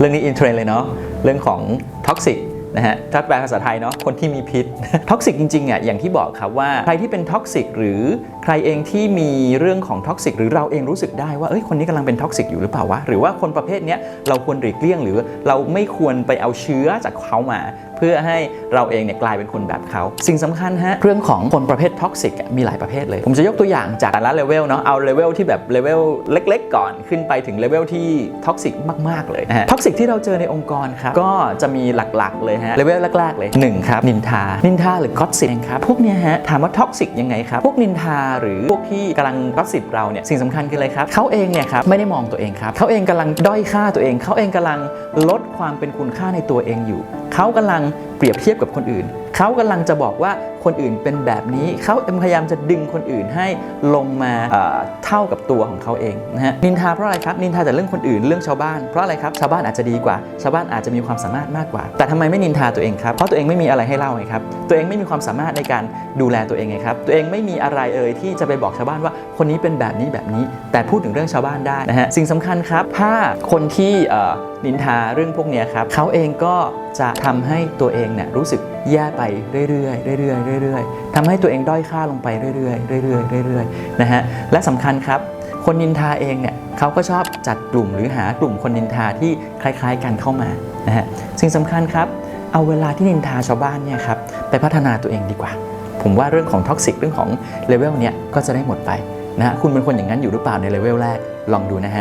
เรื่องนี้อินเทรนเลยเนาะเรื่องของท็อกซิกนะฮะถ้าแปลภาษาไทยเนาะคนที่มีพิษท็อกซิกจริงๆอะอย่างที่บอกครับว่าใครที่เป็นท็อกซิกหรือใครเองที่มีเรื่องของท็อกซิกหรือเราเองรู้สึกได้ว่าเอ้ยคนนี้กำลังเป็นท็อกซิกอยู่หรือเปล่าวะหรือว่าคนประเภทเนี้ยเราควรหลีกเลี่ยงหรือเราไม่ควรไปเอาเชื้อจากเขามา เพื่อให้เราเองเนี่ยกลายเป็นคนแบบเขา สิ่งสำคัญฮะเรื่องของคนประเภทท็อกซิกมีหลายประเภทเลย ผมจะยกตัวอย่างจากแต่ละเลเวลเนาะเอาเลเวลที่แบบเลเวลเล็ก ๆ ก่อนขึ้นไปถึงเลเวลที่ท็อกซิกมากๆเลยนะฮะท็อกซิกที่เราเจอในองค์กรครับก็จะมีหลักๆเลยฮะเลเวลแรกๆเลยหนึ่งครับนินทานินทาหรือก็สิบครับพวกเนี้ยฮะถามว่าท็อกซิกยังไงครับพวกนินทาหรือพวกที่กำลังก็สิบเราเนี่ยสิ่งสำคัญคืออะไรครับเขาเองเนี่ยครับไม่ได้มองตัวเองครับเขาเองกำลังด้อยค่าตัวเองเขาเองกำลังลดความเป็นคุณค่าในตัวเองอยู่ เขากำลังเปรียบเทียบกับคนอื่น เขากำลังจะบอกว่าคนอื่นเป็นแบบนี้เขาพยายามจะดึงคนอื่นให้ลงมาเท่ากับตัวของเขาเองนะฮะนินทาเพราะอะไรครับนินทาแต่เรื่องคนอื่นเรื่องชาวบ้านเพราะอะไรครับชาวบ้านอาจจะดีกว่า ชาวบ้านอาจจะมีความสามารถมากกว่า แต่ทำไมไม่นินทาตัวเองครับเพราะตัวเองไม่มีอะไรให้เล่าไงครับตัวเองไม่มีความสามารถในการดูแลตัวเองไงครับตัวเองไม่มีอะไรเอ่ยที่จะไปบอกชาวบ้านว่าคนนี้เป็นแบบนี้แบบนี้ แต่พูดถึงเรื่องชาวบ้านได้นะฮะสิ่งสำคัญครับถ้าคนที่นินทาเรื่องพวกนี้ครับเขาเองก็จะทำให้ตัวเองเนี่ยรู้สึกแย่ไปเรื่อยๆเรื่อยๆเรื่อยๆทำให้ตัวเองด้อยค่าลงไปเรื่อยๆเรื่อยๆเรื่อยๆนะฮะและสำคัญครับคนนินทาเองเนี่ยเขาก็ชอบจัดกลุ่มหรือหากลุ่มคนนินทาที่คล้ายๆกันเข้ามานะฮะสิ่งสำคัญครับเอาเวลาที่นินทาชาวบ้านเนี่ยครับไปพัฒนาตัวเองดีกว่า ผมว่าเรื่องของท็อกซิกเรื่องของเลเวลเนี้ยก็จะได้หมดไปนะฮะคุณเป็นคนอย่างนั้นอยู่หรือเปล่าในเลเวลแรกลองดูนะฮะ